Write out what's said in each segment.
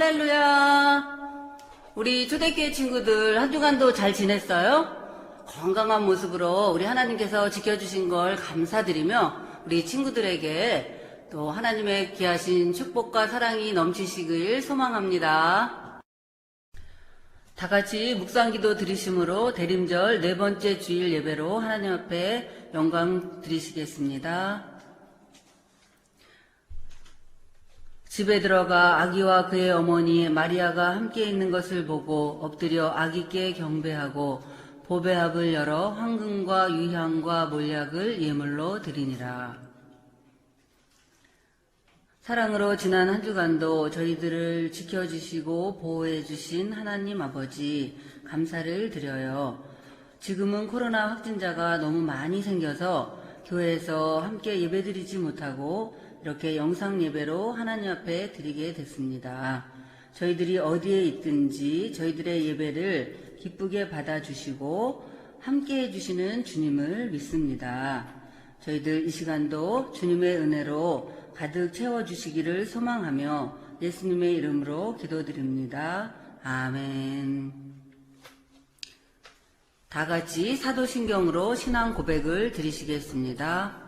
할렐루야. 우리 초대교회 친구들 한 주간도 잘 지냈어요? 건강한 모습으로 우리 하나님께서 지켜주신 걸 감사드리며 우리 친구들에게 또 하나님의 귀하신 축복과 사랑이 넘치시길 소망합니다. 다 같이 묵상 기도 드리심으로 대림절 네 번째 주일 예배로 하나님 앞에 영광 드리시겠습니다. 집에 들어가 아기와 그의 어머니 마리아가 함께 있는 것을 보고 엎드려 아기께 경배하고 보배합을 열어 황금과 유향과 몰약을 예물로 드리니라. 사랑으로 지난 한 주간도 저희들을 지켜주시고 보호해주신 하나님 아버지 감사를 드려요. 지금은 코로나 확진자가 너무 많이 생겨서 교회에서 함께 예배드리지 못하고 이렇게 영상 예배로 하나님 앞에 드리게 됐습니다. 저희들이 어디에 있든지 저희들의 예배를 기쁘게 받아주시고 함께 해주시는 주님을 믿습니다. 저희들 이 시간도 주님의 은혜로 가득 채워주시기를 소망하며 예수님의 이름으로 기도드립니다. 아멘. 다 같이 사도신경으로 신앙 고백을 드리시겠습니다.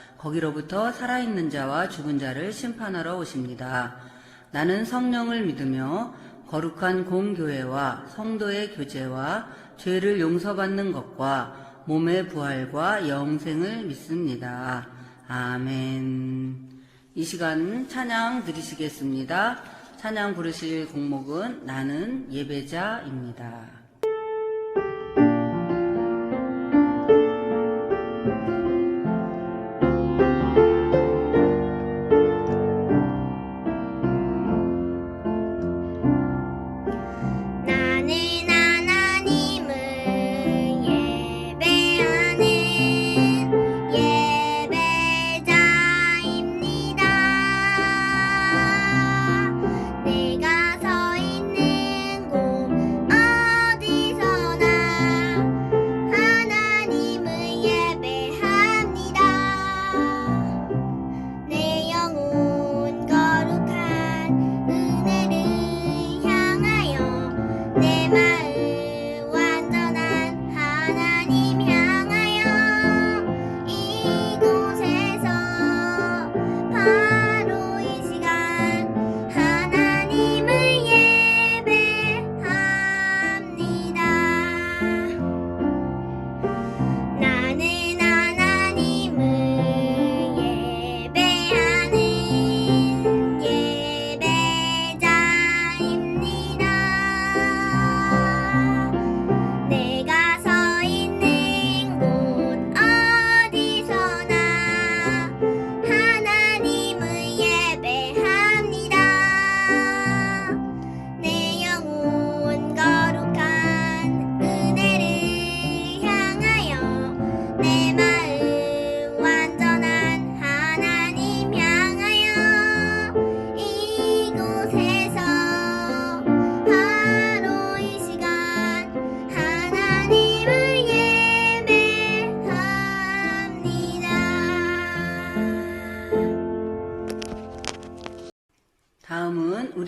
거기로부터 살아있는 자와 죽은 자를 심판하러 오십니다. 나는 성령을 믿으며 거룩한 공교회와 성도의 교제와 죄를 용서받는 것과 몸의 부활과 영생을 믿습니다. 아멘. 이 시간 찬양 드리시겠습니다. 찬양 부르실 곡목은 나는 예배자입니다.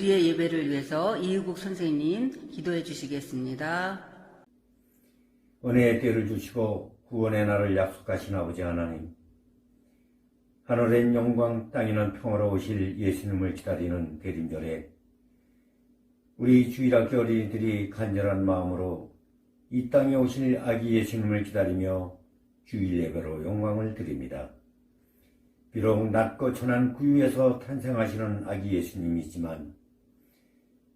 우리의 예배를 위해서 이유국 선생님 기도해 주시겠습니다. 은혜의 때를 주시고 구원의 날을 약속하신 아버지 하나님, 하늘엔 영광, 땅에는 평화로 오실 예수님을 기다리는 대림절에 우리 주일학교 어린이들이 간절한 마음으로 이 땅에 오실 아기 예수님을 기다리며 주일 예배로 영광을 드립니다. 비록 낮고 천한 구유에서 탄생하시는 아기 예수님이지만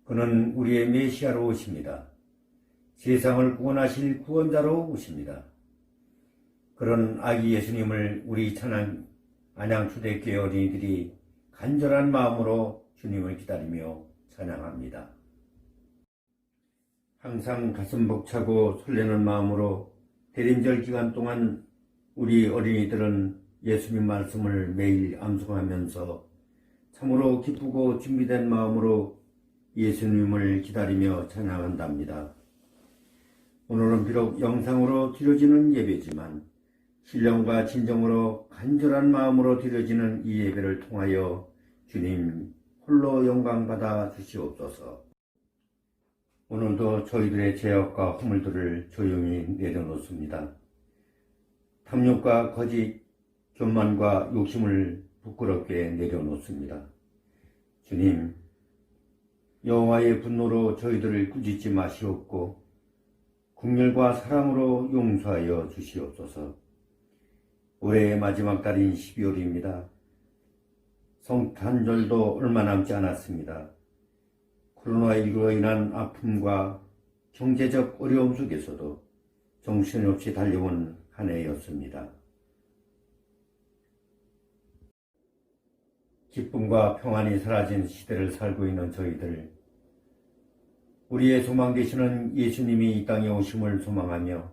그는 우리의 메시아로 오십니다. 세상을 구원하실 구원자로 오십니다. 그런 아기 예수님을 우리 찬양 안양 초대교회 어린이들이 간절한 마음으로 주님을 기다리며 찬양합니다. 항상 가슴 벅차고 설레는 마음으로 대림절 기간 동안 우리 어린이들은 예수님 말씀을 매일 암송하면서 참으로 기쁘고 준비된 마음으로 예수님을 기다리며 찬양한답니다. 오늘은 비록 영상으로 드려지는 예배지만 신령과 진정으로 간절한 마음으로 드려지는 이 예배를 통하여 주님 홀로 영광받아 주시옵소서. 오늘도 저희들의 죄악과 허물들을 조용히 내려놓습니다. 탐욕과 거짓, 교만과 욕심을 부끄럽게 내려놓습니다. 주님, 여호와의 분노로 저희들을 꾸짖지 마시옵고 국렬과 사랑으로 용서하여 주시옵소서. 올해의 마지막 달인 12월입니다. 성탄절도 얼마 남지 않았습니다. 코로나19로 인한 아픔과 경제적 어려움 속에서도 정신없이 달려온 한 해였습니다. 기쁨과 평안이 사라진 시대를 살고 있는 저희들, 우리의 소망 되시는 예수님이 이 땅에 오심을 소망하며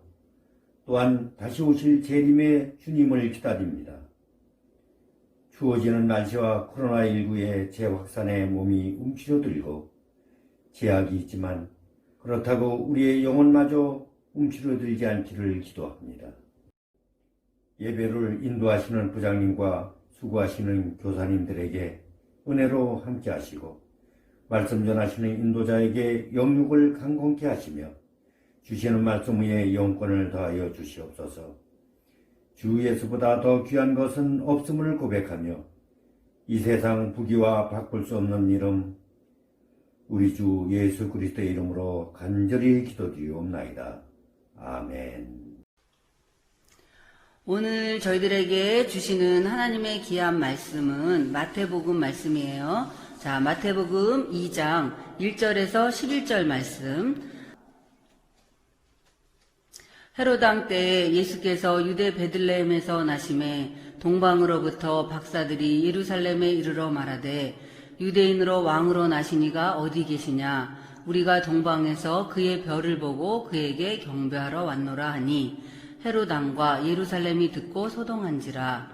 또한 다시 오실 재림의 주님을 기다립니다. 추워지는 날씨와 코로나19의 재확산에 몸이 움츠러들고 제약이 있지만 그렇다고 우리의 영혼마저 움츠러들지 않기를 기도합니다. 예배를 인도하시는 부장님과 수고하시는 교사님들에게 은혜로 함께 하시고 말씀 전하시는 인도자에게 영육을 강건케 하시며 주시는 말씀 위에 영권을 더하여 주시옵소서. 주 예수보다 더 귀한 것은 없음을 고백하며 이 세상 부귀와 바꿀 수 없는 이름 우리 주 예수 그리스도의 이름으로 간절히 기도드리옵나이다. 아멘. 오늘 저희들에게 주시는 하나님의 귀한 말씀은 마태복음 말씀이에요. 자, 마태복음 2장 1절에서 11절 말씀. 헤로당 때 예수께서 유대 베들레헴에서 나심에 동방으로부터 박사들이 예루살렘에 이르러 말하되 유대인으로 왕으로 나시니가 어디 계시냐 우리가 동방에서 그의 별을 보고 그에게 경배하러 왔노라 하니 헤로당과 예루살렘이 듣고 소동한지라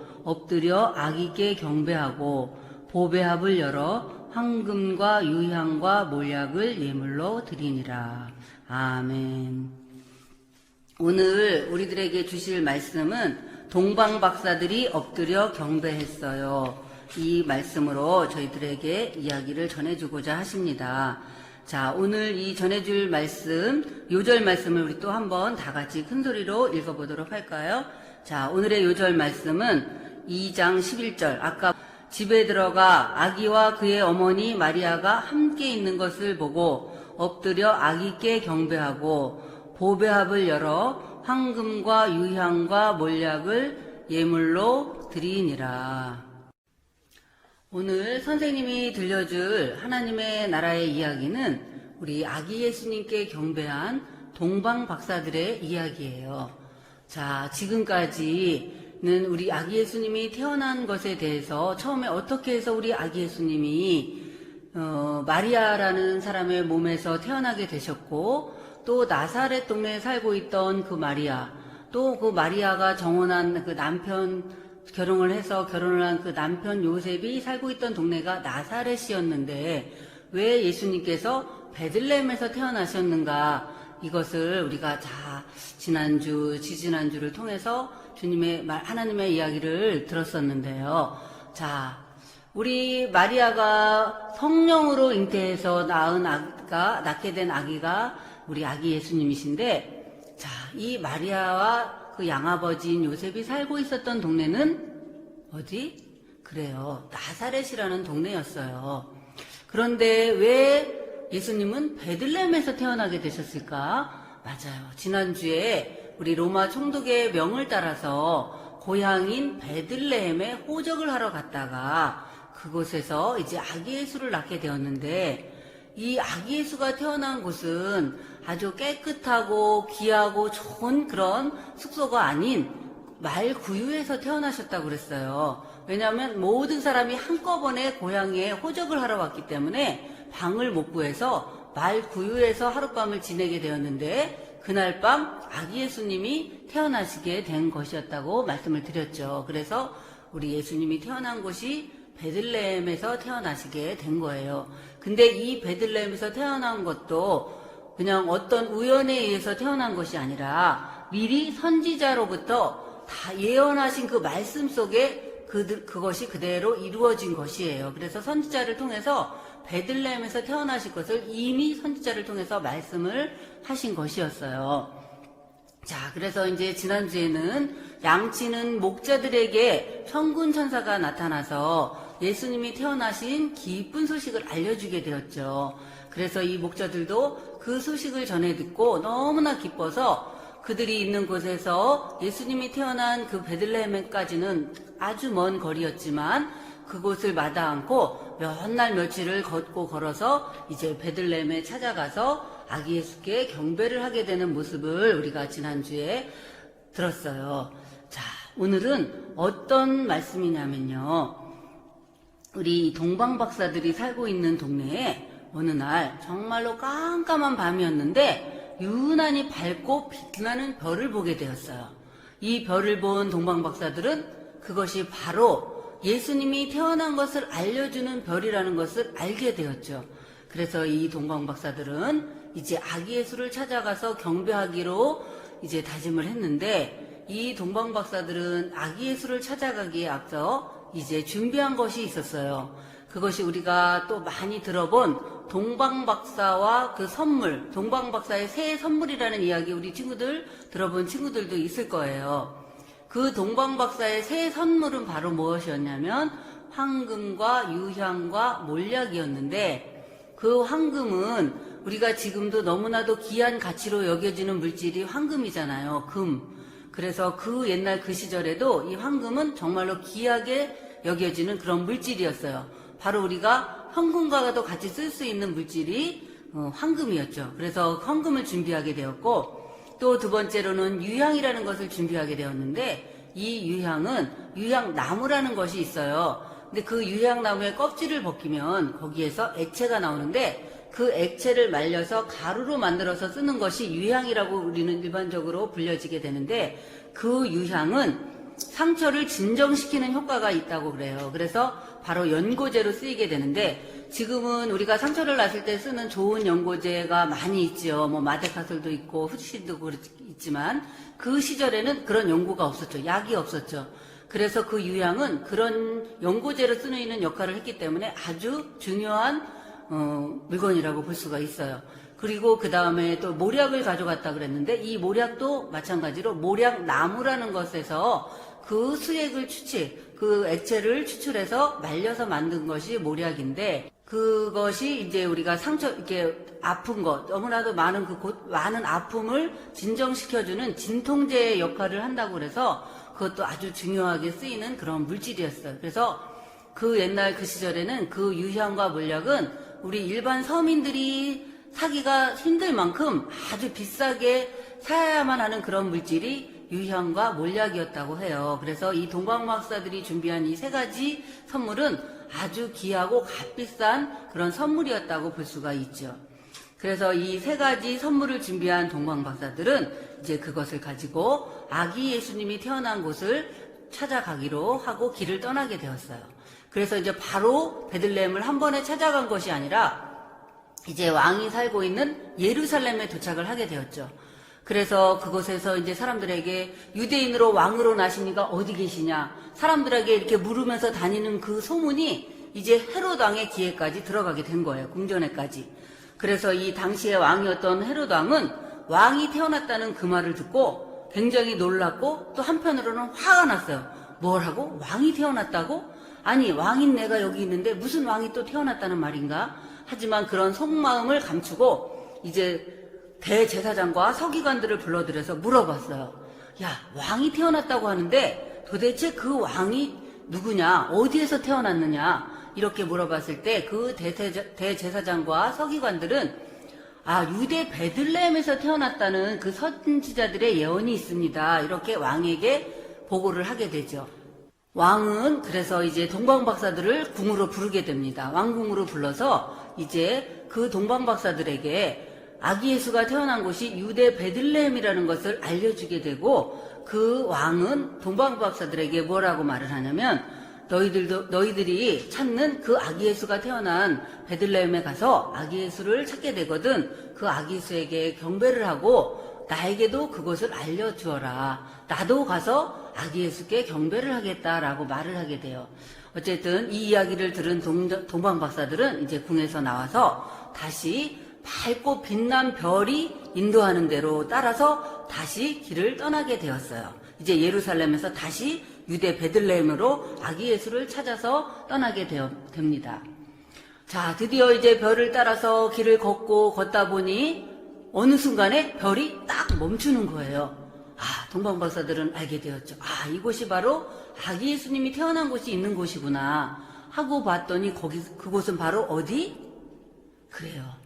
엎드려 아기께 경배하고 보배합을 열어 황금과 유향과 몰약을 예물로 드리니라. 아멘. 오늘 우리들에게 주실 말씀은 동방 박사들이 엎드려 경배했어요. 이 말씀으로 저희들에게 이야기를 전해주고자 하십니다. 자, 오늘 이 전해줄 말씀, 요절 말씀을 우리 또 한번 다 같이 큰 소리로 읽어보도록 할까요? 자, 오늘의 요절 말씀은 2장 11절. 아까 집에 들어가 아기와 그의 어머니 마리아가 함께 있는 것을 보고 엎드려 아기께 경배하고 보배합을 열어 황금과 유향과 몰약을 예물로 드리니라. 오늘 선생님이 들려줄 하나님의 나라의 이야기는 우리 아기 예수님께 경배한 동방 박사들의 이야기예요. 자, 지금까지 는 우리 아기 예수님이 태어난 것에 대해서 처음에 어떻게 해서 우리 아기 예수님이 어, 마리아라는 사람의 몸에서 태어나게 되셨고 또 나사렛 동네에 살고 있던 그 마리아 또 그 마리아가 정혼한 그 남편 결혼을 해서 결혼을 한 그 남편 요셉이 살고 있던 동네가 나사렛이었는데 왜 예수님께서 베들레헴에서 태어나셨는가 이것을 우리가 다 지난주, 지지난주를 통해서 주님의 말, 하나님의 이야기를 들었었는데요. 자, 우리 마리아가 성령으로 잉태해서 낳은 아기가, 낳게 된 아기가 우리 아기 예수님이신데, 자, 이 마리아와 그 양아버지인 요셉이 살고 있었던 동네는 어디? 그래요. 나사렛이라는 동네였어요. 그런데 왜 예수님은 베들레헴에서 태어나게 되셨을까? 맞아요. 지난주에 우리 로마 총독의 명을 따라서 고향인 베들레헴에 호적을 하러 갔다가 그곳에서 이제 아기 예수를 낳게 되었는데 이 아기 예수가 태어난 곳은 아주 깨끗하고 귀하고 좋은 그런 숙소가 아닌 말 구유에서 태어나셨다고 그랬어요. 왜냐하면 모든 사람이 한꺼번에 고향에 호적을 하러 왔기 때문에 방을 못 구해서 말 구유에서 하룻밤을 지내게 되었는데 그날 밤 아기 예수님이 태어나시게 된 것이었다고 말씀을 드렸죠. 그래서 우리 예수님이 태어난 곳이 베들레헴에서 태어나시게 된 거예요. 근데 이 베들레헴에서 태어난 것도 그냥 어떤 우연에 의해서 태어난 것이 아니라 미리 선지자로부터 다 예언하신 그 말씀 속에 그, 그것이 그대로 이루어진 것이에요. 그래서 선지자를 통해서 베들레헴에서 태어나실 것을 이미 선지자를 통해서 말씀을 하신 것이었어요. 자, 그래서 이제 지난주에는 양치는 목자들에게 천군 천사가 나타나서 예수님이 태어나신 기쁜 소식을 알려주게 되었죠. 그래서 이 목자들도 그 소식을 전해 듣고 너무나 기뻐서 그들이 있는 곳에서 예수님이 태어난 그 베들레헴까지는 아주 먼 거리였지만 그곳을 마다 않고 몇 날 며칠을 걷고 걸어서 이제 베들레헴에 찾아가서 아기 예수께 경배를 하게 되는 모습을 우리가 지난주에 들었어요. 자, 오늘은 어떤 말씀이냐면요. 우리 동방 박사들이 살고 있는 동네에 어느 날 정말로 깜깜한 밤이었는데 유난히 밝고 빛나는 별을 보게 되었어요. 이 별을 본 동방 박사들은 그것이 바로 예수님이 태어난 것을 알려주는 별이라는 것을 알게 되었죠. 그래서 이 동방 박사들은 이제 아기 예수를 찾아가서 경배하기로 이제 다짐을 했는데 이 동방 박사들은 아기 예수를 찾아가기에 앞서 이제 준비한 것이 있었어요. 그것이 우리가 또 많이 들어본 동방 박사와 그 선물, 동방 박사의 새 선물이라는 이야기 우리 친구들 들어본 친구들도 있을 거예요. 그 동방 박사의 새 선물은 바로 무엇이었냐면 황금과 유향과 몰약이었는데 그 황금은 우리가 지금도 너무나도 귀한 가치로 여겨지는 물질이 황금이잖아요. 금. 그래서 그 옛날 그 시절에도 이 황금은 정말로 귀하게 여겨지는 그런 물질이었어요. 바로 우리가 현금과도 같이 쓸 수 있는 물질이 어, 황금이었죠. 그래서 황금을 준비하게 되었고 또 두 번째로는 유향이라는 것을 준비하게 되었는데 이 유향은 유향나무라는 것이 있어요. 근데 그 유향나무의 껍질을 벗기면 거기에서 액체가 나오는데 그 액체를 말려서 가루로 만들어서 쓰는 것이 유향이라고 우리는 일반적으로 불려지게 되는데 그 유향은 상처를 진정시키는 효과가 있다고 그래요. 그래서 바로 연고제로 쓰이게 되는데 지금은 우리가 상처를 났을 때 쓰는 좋은 연고제가 많이 있죠. 뭐 마데카솔도 있고 후치신도 있지만 그 시절에는 그런 연고가 없었죠. 약이 없었죠. 그래서 그 유향은 그런 연고제로 쓰는 역할을 했기 때문에 아주 중요한 어, 물건이라고 볼 수가 있어요. 그리고 그 다음에 또 모략을 가져갔다 그랬는데 이 모략도 마찬가지로 모략 나무라는 것에서 그 수액을 추치, 그 액체를 추출해서 말려서 만든 것이 모략인데 그것이 이제 우리가 상처 이렇게 아픈 것 너무나도 많은 그 고, 많은 아픔을 진정시켜주는 진통제 역할을 한다고 그래서 그것도 아주 중요하게 쓰이는 그런 물질이었어요. 그래서 그 옛날 그 시절에는 그 유향과 몰약은 우리 일반 서민들이 사기가 힘들 만큼 아주 비싸게 사야만 하는 그런 물질이 유향과 몰약이었다고 해요. 그래서 이 동방박사들이 준비한 이 세 가지 선물은 아주 귀하고 값비싼 그런 선물이었다고 볼 수가 있죠. 그래서 이 세 가지 선물을 준비한 동방박사들은 이제 그것을 가지고 아기 예수님이 태어난 곳을 찾아가기로 하고 길을 떠나게 되었어요. 그래서 이제 바로 베들레헴을 한 번에 찾아간 것이 아니라 이제 왕이 살고 있는 예루살렘에 도착을 하게 되었죠. 그래서 그곳에서 이제 사람들에게 유대인으로 왕으로 나시니까 어디 계시냐 사람들에게 이렇게 물으면서 다니는 그 소문이 이제 헤롯 왕의 귀에까지 들어가게 된 거예요. 궁전에까지. 그래서 이 당시의 왕이었던 헤롯 왕은 왕이 태어났다는 그 말을 듣고 굉장히 놀랐고 또 한편으로는 화가 났어요. 뭐라고? 왕이 태어났다고? 아니 왕인 내가 여기 있는데 무슨 왕이 또 태어났다는 말인가? 하지만 그런 속마음을 감추고 이제 대제사장과 서기관들을 불러들여서 물어봤어요. 야, 왕이 태어났다고 하는데 도대체 그 왕이 누구냐? 어디에서 태어났느냐? 이렇게 물어봤을 때 그 대제사장과 서기관들은 아, 유대 베들레헴에서 태어났다는 그 선지자들의 예언이 있습니다. 이렇게 왕에게 보고를 하게 되죠. 왕은 그래서 이제 동방박사들을 궁으로 부르게 됩니다. 왕궁으로 불러서 이제 그 동방박사들에게 아기 예수가 태어난 곳이 유대 베들레헴이라는 것을 알려주게 되고 그 왕은 동방박사들에게 뭐라고 말을 하냐면 너희들도 너희들이 찾는 그 아기 예수가 태어난 베들레헴에 가서 아기 예수를 찾게 되거든 그 아기 예수에게 경배를 하고 나에게도 그것을 알려주어라. 나도 가서 아기 예수께 경배를 하겠다라고 말을 하게 돼요. 어쨌든 이 이야기를 들은 동, 동방박사들은 이제 궁에서 나와서 다시 밝고 빛난 별이 인도하는 대로 따라서 다시 길을 떠나게 되었어요. 이제 예루살렘에서 다시 유대 베들레헴으로 아기 예수를 찾아서 떠나게 되어, 됩니다. 자, 드디어 이제 별을 따라서 길을 걷고 걷다 보니 어느 순간에 별이 딱 멈추는 거예요. 아, 동방박사들은 알게 되었죠. 아, 이곳이 바로 아기 예수님이 태어난 곳이 있는 곳이구나. 하고 봤더니 거기, 그곳은 바로 어디? 그래요.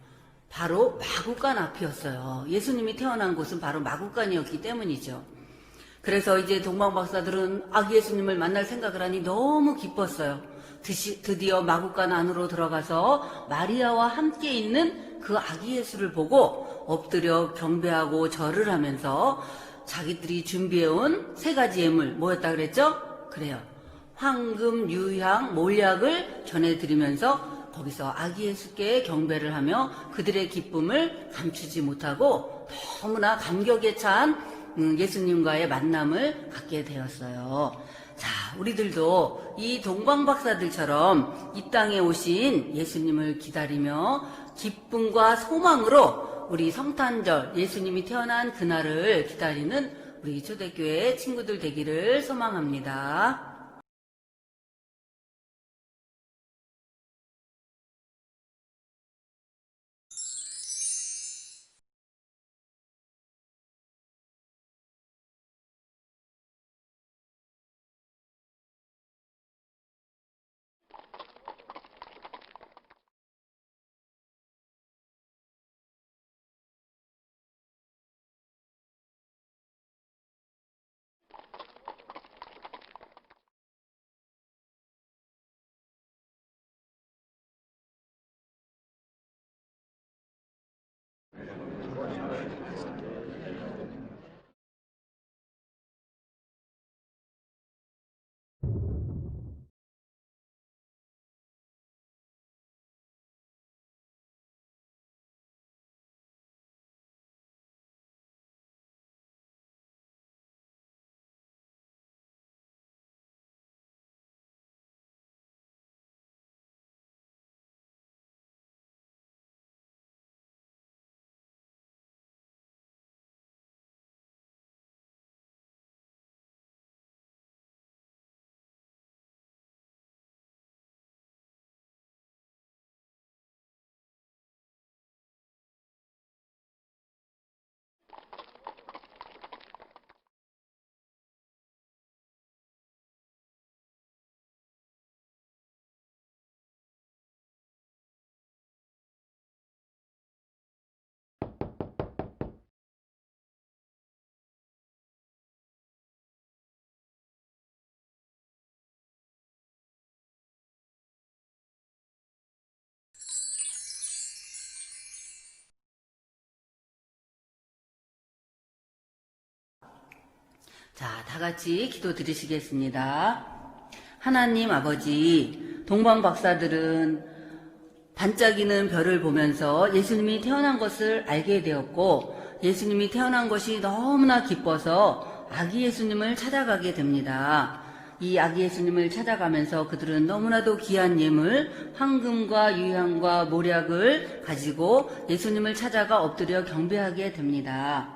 바로 마구간 앞이었어요. 예수님이 태어난 곳은 바로 마구간이었기 때문이죠. 그래서 이제 동방박사들은 아기 예수님을 만날 생각을 하니 너무 기뻤어요. 드디어 마구간 안으로 들어가서 마리아와 함께 있는 그 아기 예수를 보고 엎드려 경배하고 절을 하면서 자기들이 준비해온 세 가지 예물 뭐였다 그랬죠? 그래요. 황금, 유향, 몰약을 전해드리면서 거기서 아기 예수께 경배를 하며 그들의 기쁨을 감추지 못하고 너무나 감격에 찬 음, 예수님과의 만남을 갖게 되었어요. 자, 우리들도 이 동방박사들처럼 이 땅에 오신 예수님을 기다리며 기쁨과 소망으로 우리 성탄절 예수님이 태어난 그날을 기다리는 우리 초대교회 친구들 되기를 소망합니다. Thank you. 자, 다 같이 기도 드리시겠습니다. 하나님 아버지, 동방 박사들은 반짝이는 별을 보면서 예수님이 태어난 것을 알게 되었고 예수님이 태어난 것이 너무나 기뻐서 아기 예수님을 찾아가게 됩니다. 이 아기 예수님을 찾아가면서 그들은 너무나도 귀한 예물, 황금과 유향과 모략을 가지고 예수님을 찾아가 엎드려 경배하게 됩니다.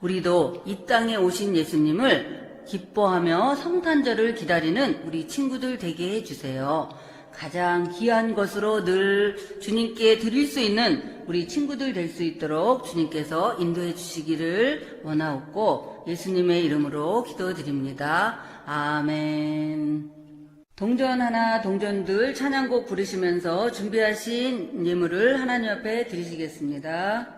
우리도 이 땅에 오신 예수님을 기뻐하며 성탄절을 기다리는 우리 친구들 되게 해주세요. 가장 귀한 것으로 늘 주님께 드릴 수 있는 우리 친구들 될 수 있도록 주님께서 인도해 주시기를 원하옵고 예수님의 이름으로 기도드립니다. 아멘. 동전 하나, 동전 둘 찬양곡 부르시면서 준비하신 예물을 하나님 앞에 드리시겠습니다.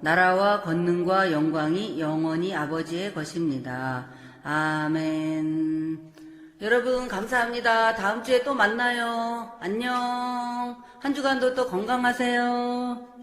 나라와 권능과 영광이 영원히 아버지의 것입니다. 아멘. 여러분, 감사합니다. 다음 주에 또 만나요. 안녕. 한 주간도 또 건강하세요.